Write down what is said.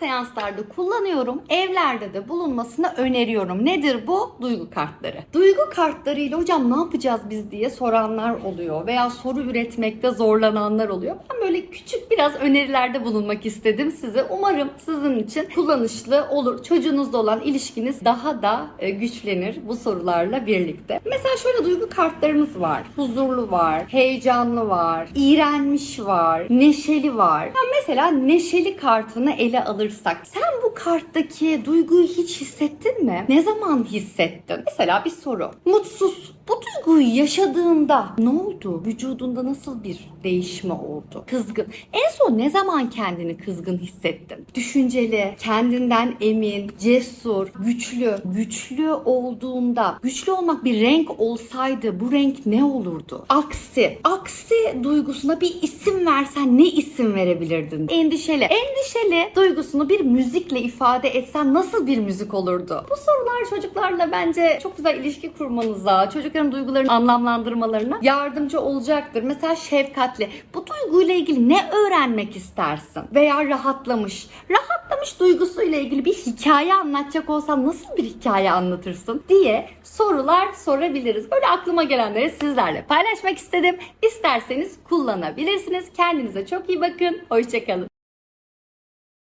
seanslarda kullanıyorum. Evlerde de bulunmasını öneriyorum. Nedir bu? Duygu kartları. Duygu kartlarıyla hocam ne yapacağız biz diye soranlar oluyor veya soru üretmekte zorlananlar oluyor. Ben böyle küçük biraz önerilerde bulunmak istedim size. Umarım sizin için kullanışlı olur. Çocuğunuzla olan ilişkiniz daha da e, güçlenir bu sorularla birlikte. Mesela şöyle duygu kartlarımız var. Huzurlu var, heyecanlı var, iğrenmiş var, neşeli var. Ya mesela neşeli kartını ele alırsak sen bu karttaki duyguyu hiç hissettin mi? Ne zaman hissettin? Mesela bir soru. Mutsuz. Duyguyu yaşadığında ne oldu? Vücudunda nasıl bir değişme oldu? Kızgın. En son ne zaman kendini kızgın hissettin? Düşünceli, kendinden emin, cesur, güçlü. Güçlü olduğunda, güçlü olmak bir renk olsaydı bu renk ne olurdu? Aksi. Aksi duygusuna bir isim versen ne isim verebilirdin? Endişeli. Endişeli duygusunu bir müzikle ifade etsen nasıl bir müzik olurdu? Bu sorular çocuklarla bence çok güzel ilişki kurmanıza, çocukların duygularını anlamlandırmalarına yardımcı olacaktır. Mesela şefkatli. Bu duyguyla ilgili ne öğrenmek istersin? Veya rahatlamış. Rahatlamış duygusuyla ilgili bir hikaye anlatacak olsan nasıl bir hikaye anlatırsın diye sorular sorabiliriz. Böyle aklıma gelenleri sizlerle paylaşmak istedim. İsterseniz kullanabilirsiniz. Kendinize çok iyi bakın. Hoşçakalın.